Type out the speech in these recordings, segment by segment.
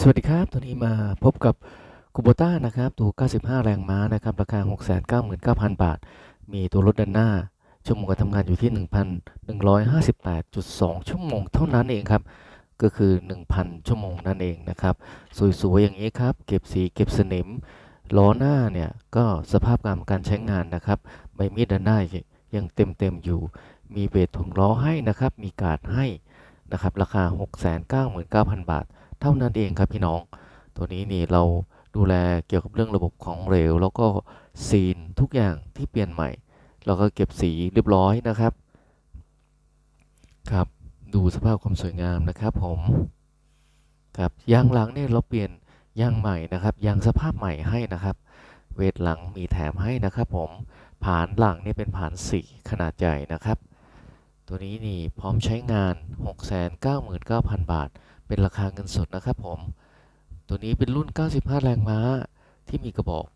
สวัสดีครับ ตัวนี้มาพบกับคูโบต้านะครับตัว 95 แรงม้านะครับ ราคา 699,000 บาท มีตัวรถด้านหน้า ชั่วโมงการทำงานอยู่ที่ 1,158.2 ชั่วโมงเท่านั้นเองครับ ก็คือ 1,000 ชั่วโมงนั่นเองนะครับ สวย ๆ อย่างนี้ครับ เก็บสีเก็บสนิม ล้อหน้าเนี่ย ก็สภาพการการใช้งานนะครับ ใบมีดด้านหน้ายังเต็ม ๆ อยู่ มีเบรถุงล้อให้นะครับ มีการ์ดให้นะครับ ราคา 699,000 บาท เท่านั้นเองครับพี่น้อง ตัวนี้นี่เราดูแลเกี่ยวกับเรื่องระบบของเหลว แล้วก็ซีนทุกอย่างที่เปลี่ยนใหม่ เราก็เก็บสีเรียบร้อยนะครับ ครับ ดูสภาพความสวยงามนะครับผมครับยางหลังเนี่ยเราเปลี่ยนยางใหม่นะครับยางสภาพใหม่ให้นะครับ เวทหลังมีแถมให้นะครับผมผานหลังนี่เป็นผานสีขนาดใหญ่นะครับ ตัวนี้นี่พร้อมใช้งาน 699,000 บาท เป็นราคาเงินสดนะครับผม ตัวนี้เป็นรุ่น 95 แรงม้า ที่มีกระบอก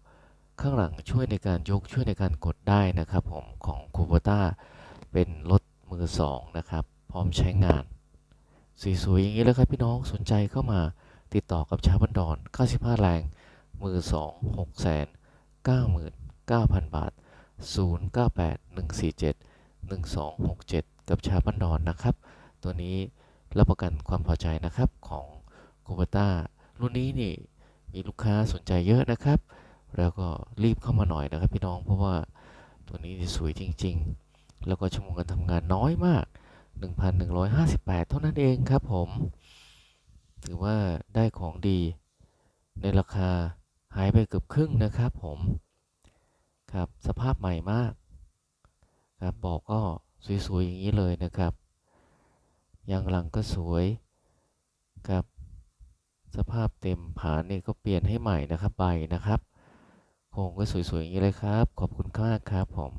ข้างหลังช่วยในการยกช่วยในการกดได้นะครับผมของคูโบต้าเป็นรถมือสองนะครับ พร้อมใช้งานสวยๆอย่างนี้แล้วครับพี่น้องสนใจเข้ามาติดต่อกับชาบันดอน 95 แรง มือสอง6แสน99,000 บาท 098 147 1267 กับชาบันดอนนะครับ ตัวนี้ รับประกันความพอใจนะครับของคูเบต้ารุ่นนี้นี่มีลูกค้าสนใจเยอะนะครับ แล้วก็รีบเข้ามาหน่อยนะครับพี่น้องเพราะว่าตัวนี้สวยจริง ๆ แล้วก็ชั่วโมงการทำงานน้อยมาก 1,158 เท่านั้นเองครับผม ถือว่าได้ของดี ในราคาหายไปเกือบครึ่งนะครับผม ครับสภาพใหม่มาก ครับบอกก็สวยๆอย่างนี้เลยนะครับ ยางหลังก็สวยครับสภาพเต็มผานนี่ก็เปลี่ยนให้ใหม่นะครับใบนะครับโครงก็สวยๆอย่างนี้เลยครับ ขอบคุณมากครับผม